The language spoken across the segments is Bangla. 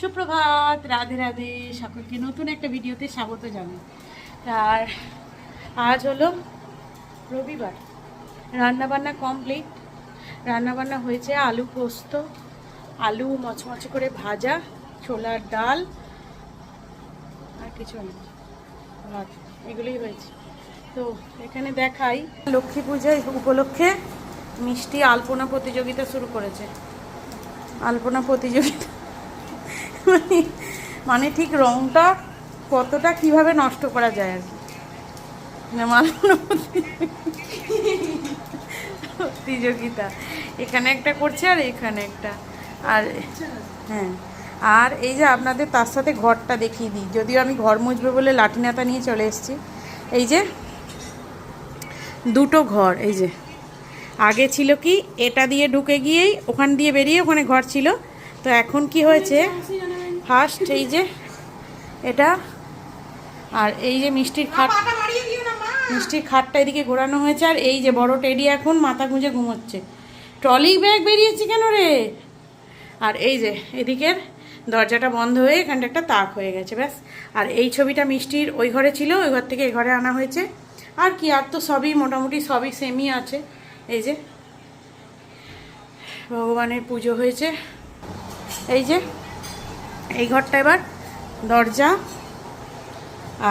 সুপ্রভাত, রাধে রাধে, সকলকে নতুন একটা ভিডিওতে স্বাগত জানাই। আর আজ হলো রবিবার। রান্নাবান্না কমপ্লিট রান্নাবান্না হয়েছে আলু পোস্ত, আলু মচমচে করে ভাজা, ছোলার ডাল, আর কিছু নেই ভাত এগুলোই হয়েছে। তো এখানে দেখাই, লক্ষ্মী পূজা উপলক্ষে মিষ্টি আলপনা প্রতিযোগিতা শুরু করেছে। আলপনা প্রতিযোগিতা মানে মানে ঠিক রংটা কতটা কীভাবে নষ্ট করা যায় আর কি? মানে প্রতিযোগিতা। এখানে একটা করছে আর এখানে একটা। আর হ্যাঁ। আর এই যে আপনাদের তার সাথে ঘরটা দেখিয়ে দিই। যদিও আমি ঘর মুছবে বলে লাঠি নাতা নিয়ে চলে এসেছি। এই যে দুটো ঘর, এই যে। আগে ছিল কি, এটা দিয়ে ঢুকে গিয়েই ওখান দিয়ে বেরিয়ে ওখানে ঘর ছিল। তো এখন কি হয়েছে? ফার্স্ট এই যে এটা আর এই যে মিষ্টির খাট মিষ্টির খাটটা এদিকে ঘোরানো হয়েছে আর এই যে বড় টেডি এখন মাথা গুঁজে ঘুমোচ্ছে। ট্রলি ব্যাগ বেরিয়েছে কেন রে? আর এই যে এদিকের দরজাটা বন্ধ হয়ে এখানটা একটা তাক হয়ে গেছে ব্যাস। আর এই ছবিটা মিষ্টির ওই ঘরে ছিল ওই ঘর থেকে এই ঘরে আনা হয়েছে। আর কি আর তো সবই মোটামুটি সবই সেমই আছে। এই যে ভগবানের পুজো হয়েছে। এই যে এই ঘরটা এবার দরজা।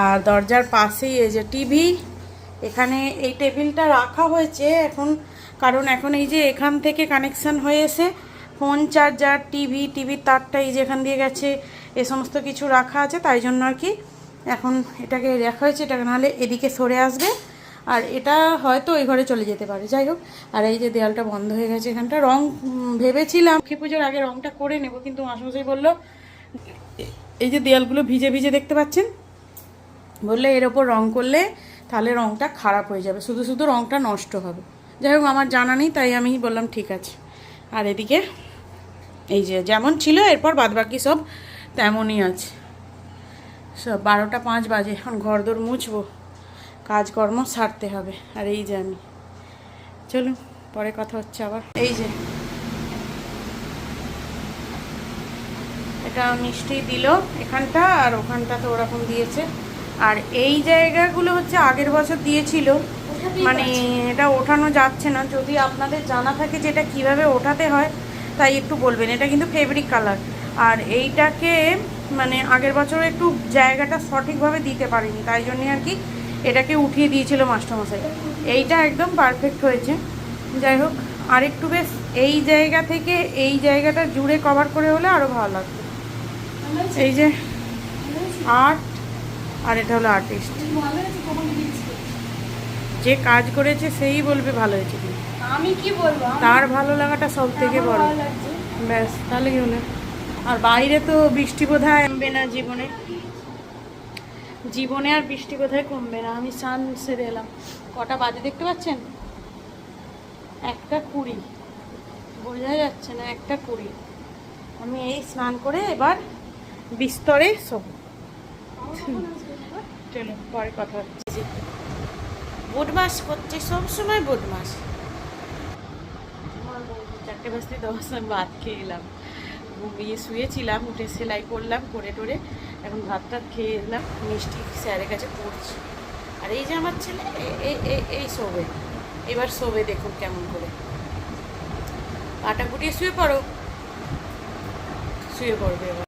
আর দরজার পাশেই এই যে টিভি এখানে এই টেবিলটা রাখা হয়েছে এখন, কারণ এখন এই যে এখান থেকে কানেকশান হয়ে এসে ফোন, চার্জার, টিভি, টিভির তারটা এই যে এখান দিয়ে গেছে, এ সমস্ত কিছু রাখা আছে, তাই জন্য আর কি এখন এটাকে রাখা হয়েছে, এটাকে নাহলে এদিকে সরে আসবে। আর এটা হয়তো ওই ঘরে চলে যেতে পারে, যাই হোক। আর এই যে দেয়ালটা বন্ধ হয়ে গেছে এখানটা, রং ভেবেছিলাম লক্ষ্মী পুজোর আগে রংটা করে নেব, কিন্তু মাসমশাই বলল এই যে দেয়ালগুলো ভিজে ভিজে দেখতে পাচ্ছেন? বললে এর ওপর রং করলে তাহলে রংটা খারাপ হয়ে যাবে। শুধু শুধু রংটা নষ্ট হবে। যাই হোক, আমার জানা নেই, তাই আমি বললাম ঠিক আছে। আর এদিকে এই যে যেমন ছিল, এরপর বাদবাকি সব তেমনই আছে। সব বারোটা পাঁচ বাজে, এখন ঘরদোর মুছবো। কাজকর্ম সারতে হবে। আর এই যে আমি। চলুন, পরে কথা হচ্ছে আবার। এই যে এটা মিষ্টি দিল এখানটা আর ওখানটা তো ওরকম দিয়েছে। আর এই জায়গাগুলো হচ্ছে আগের বছর দিয়েছিল। মানে এটা ওঠানো যাচ্ছে না। যদি আপনাদের জানা থাকে যে এটা কীভাবে ওঠাতে হয় তাই একটু বলবেন। এটা কিন্তু ফেব্রিক কালার আর এইটাকে মানে আগের বছর একটু জায়গাটা সঠিকভাবে দিতে পারিনি তাই জন্যে আর কি এটাকে উঠিয়ে দিয়েছিল মাস্টারমশাই। এইটা একদম পারফেক্ট হয়েছে। যাই হোক আর একটু বেশ এই জায়গা থেকে এই জায়গাটা জুড়ে কভার করে হলে আরও ভালো লাগতো। এই যে আর্ট আর এটা হলো আর্টিস্ট যে কাজ করেছে সেই বলবে ভালো হয়েছে কি আমি কি বলব? তার ভালো লাগাটা সব থেকে বড়। ব্যাস তাহলেই হলো? আর বাইরে তো বৃষ্টি বোধহয় কমবে না জীবনে। জীবনে আর বৃষ্টি বোধহয় কমবে না। আমি স্নান সেরে এলাম। কটা বাজে দেখতে পাচ্ছেন? একটা কুড়ি। বোঝা যাচ্ছে না একটা কুড়ি। আমি এই স্নান করে এবার বিস্তরে শোব চলো পরে কথা হচ্ছে। বদমাস করছে সবসময় বদমাস চারটে বাজতে দশ ভাত খেয়ে এলাম। ঘুমিয়ে শুয়েছিলাম উঠে সেলাই করলাম করে টোরে। এখন ভাত টাত খেয়ে এলাম মিষ্টি স্যারের কাছে পড়ছি। আর এই যে আমার ছেলে এই শোবে। এবার শোবে দেখুন কেমন করে। পাটা গুটিয়ে শুয়ে পড়ো। শুয়ে পড়বে এবার।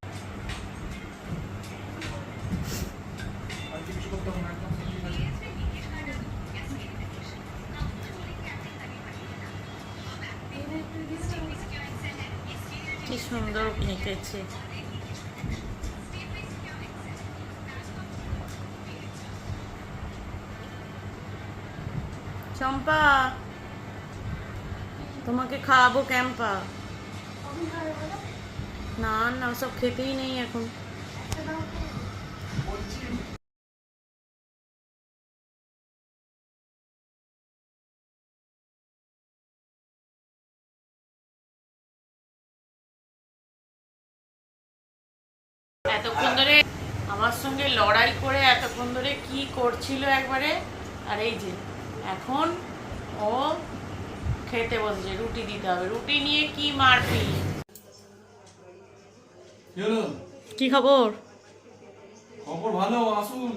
সুন্দর এঁকেছে চম্পা তোমাকে খাওয়াবো ক্যাম্পা। না না ওসব খেতেই নেই এখন। এতক্ষণ ধরে আমার সঙ্গে লড়াই করে এতক্ষণ ধরে কি করছিল একবারে? আর এই যে এখন ও খেতে বসেছে রুটি দিতে হবে। রুটি নিয়ে কি কি কি খবর? খবর ভালো আসুন।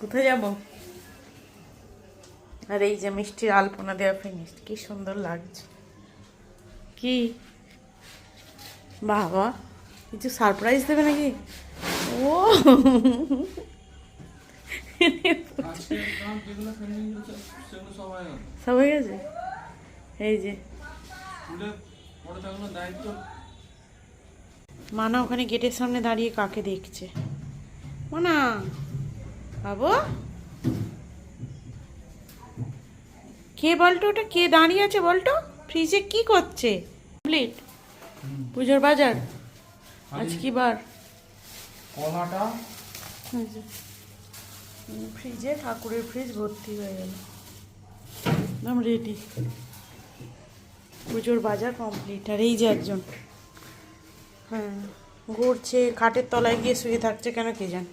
কোথায় যাব? আর এই যে মিষ্টির আলপনা দেওয়া ফিনিশ কি সুন্দর লাগছে। কি? বাবা। কিছু সারপ্রাইজ দেবে নাকি? ও। সব হয়ে গেছে? এই যে। মানা ওখানে গেটের সামনে দাঁড়িয়ে কাকে দেখছে? মানা বাবু। কে বলতো ওটা? কে দাঁড়িয়ে আছে বলতো? ফ্রিজে কি করছে? কমপ্লিট পুজোর বাজার। আজ কি বার? কলাটা ফ্রিজে ঠাকুরের ফ্রিজ ভর্তি হয়ে গেল। একদম রেডি পুজোর বাজার কমপ্লিট আর এই যে একজন। হ্যাঁ ঘুরছে খাটের তলায় গিয়ে শুয়ে থাকছে কেন কে জান।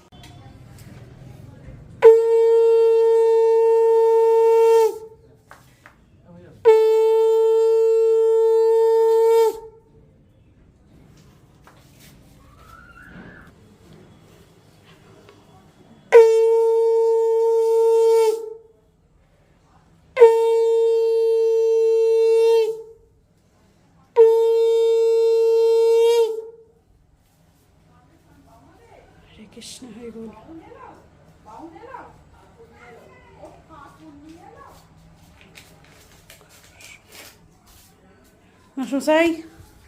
মশাই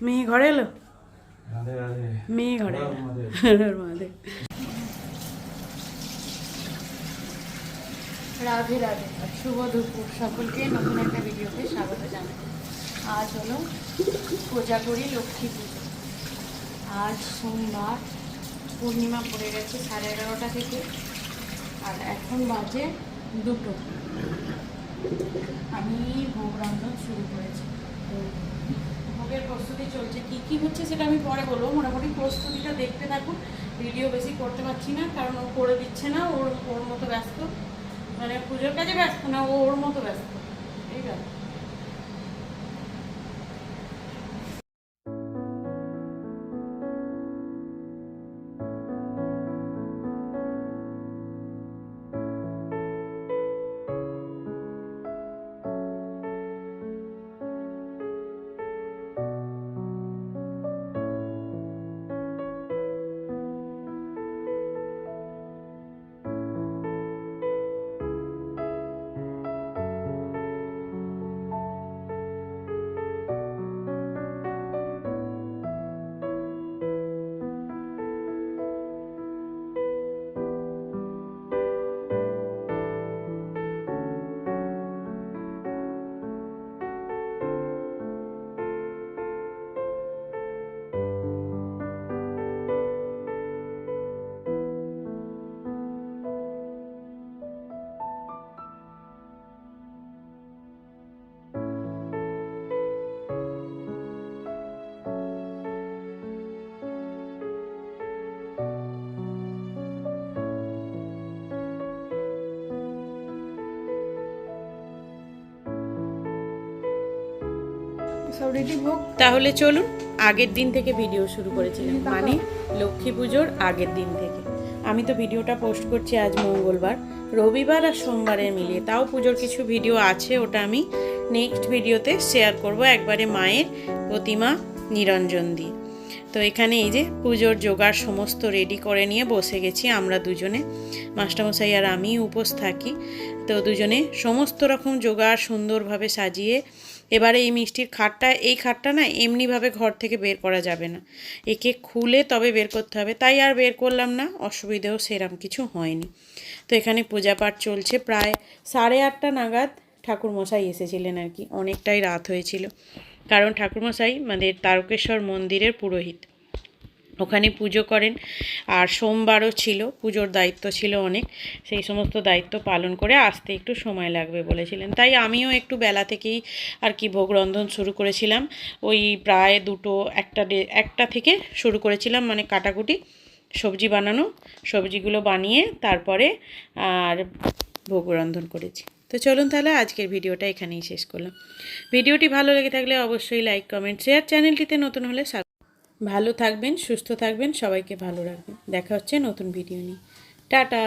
মেয়ে ঘরে এলো? মেয়ে ঘরে মহাদেব। রাধে। রাধে। আর শুভ দুপুর। সকলকে নতুন একটা ভিডিওতে স্বাগত জানাই। আজ হলো কোজাগরি লক্ষ্মী পুজো। আজ সোমবার। পূর্ণিমা পড়ে গেছে সাড়ে এগারোটা থেকে। আর এখন বাজে দুটো। আমি ভোগ রান্ধন শুরু করেছি। তো ভোগের প্রস্তুতি চলছে, কি কি হচ্ছে সেটা আমি পরে বলব। মোটামুটি প্রস্তুতিটা দেখতে থাকুন ভিডিও বেশি করতে পারছি না, কারণ ও করে দিচ্ছে না, ওর ওর মতো ব্যস্ত। মানে পুজোর কাজে ব্যস্ত না, ও ওর মতো ব্যস্ত। ঠিক আছে? তাহলে চলুন, আগের দিন থেকে ভিডিও শুরু করেছিলাম। মানে লক্ষ্মী পুজোর আগের দিন থেকে। আমি তো ভিডিওটা পোস্ট করছি আজ মঙ্গলবার। রবিবার আর সোমবারের মিলিয়ে। তাও পুজোর কিছু ভিডিও আছে, ওটা আমি নেক্সট ভিডিওতে শেয়ার করব। একবারে মায়ের প্রতিমা নিরঞ্জন দিয়ে। তো এখানে এই যে পুজোর জোগাড় সমস্ত রেডি করে নিয়ে বসে গেছি। আমরা দুজনে, মাস্টারমশাই আর আমি উপোস থাকি। তো দুজনে সমস্ত রকম জোগাড় সুন্দরভাবে সাজিয়ে এবারে এই মিষ্টির খাটটা, এই খাটটা না এমনিভাবে ঘর থেকে বের করা যাবে না। একে খুলে তবে বের করতে হবে। তাই আর বের করলাম না, অসুবিধেও সেরম কিছু হয়নি। তো এখানে পূজা পাঠ চলছে প্রায় সাড়ে আটটা নাগাদ ঠাকুরমশাই এসেছিলেন আর কি। অনেকটাই রাত হয়েছিল। কারণ ঠাকুরমশাই আমাদের তারকেশ্বর মন্দিরের পুরোহিত। ওখানে পুজো করেন। আর সোমবারও ছিল, পুজোর দায়িত্ব ছিল অনেক। সেই সমস্ত দায়িত্ব পালন করে আসতে একটু সময় লাগবে বলেছিলেন। তাই আমিও একটু বেলা থেকেই আর কি ভোগ রন্ধন শুরু করেছিলাম। ওই প্রায় দুটো, একটা একটা থেকে শুরু করেছিলাম মানে কাটাকুটি, সবজি বানানো, সবজিগুলো বানিয়ে তারপরে আর ভোগ রন্ধন করেছি। তো চলুন তাহলে আজকের ভিডিওটা এখানেই শেষ করলাম। ভিডিওটি ভালো লেগে থাকলে অবশ্যই লাইক, কমেন্ট শেয়ার চ্যানেলটিতে নতুন হলে সাব- ভালো থাকবেন সুস্থ থাকবেন সবাইকে ভালো রাখবেন। দেখা হচ্ছে নতুন ভিডিও নিয়ে। টাটা!